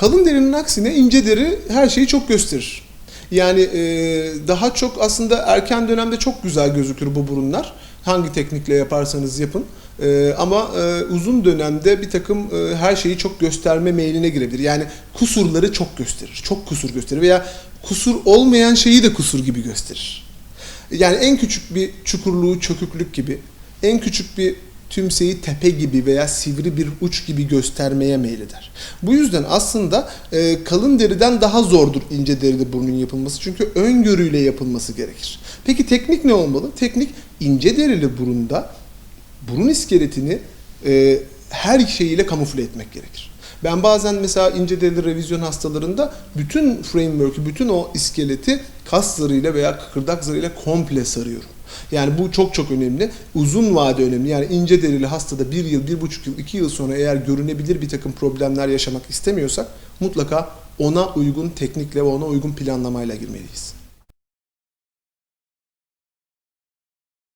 Kalın derinin aksine ince deri her şeyi çok gösterir. Yani e, daha çok aslında erken dönemde çok güzel gözükür bu burunlar. Hangi teknikle yaparsanız yapın. E, ama e, uzun dönemde bir takım e, her şeyi çok gösterme meyline girebilir. Yani kusurları çok gösterir. Çok kusur gösterir veya kusur olmayan şeyi de kusur gibi gösterir. Yani en küçük bir çukurluğu çöküklük gibi, en küçük bir tümseyi tepe gibi veya sivri bir uç gibi göstermeye meyleder. Bu yüzden aslında e, kalın deriden daha zordur ince deride burnun yapılması. Çünkü öngörüyle yapılması gerekir. Peki teknik ne olmalı? Teknik ince derili burunda burun iskeletini e, her şeyiyle kamufle etmek gerekir. Ben bazen mesela ince derili revizyon hastalarında bütün framework'ü, bütün o iskeleti kas zarıyla veya kıkırdak zarıyla komple sarıyorum. Yani bu çok çok önemli. Uzun vade önemli. Yani ince derili hastada bir yıl, bir buçuk yıl, iki yıl sonra eğer görünebilir bir takım problemler yaşamak istemiyorsak mutlaka ona uygun teknikle ve ona uygun planlamayla girmeliyiz.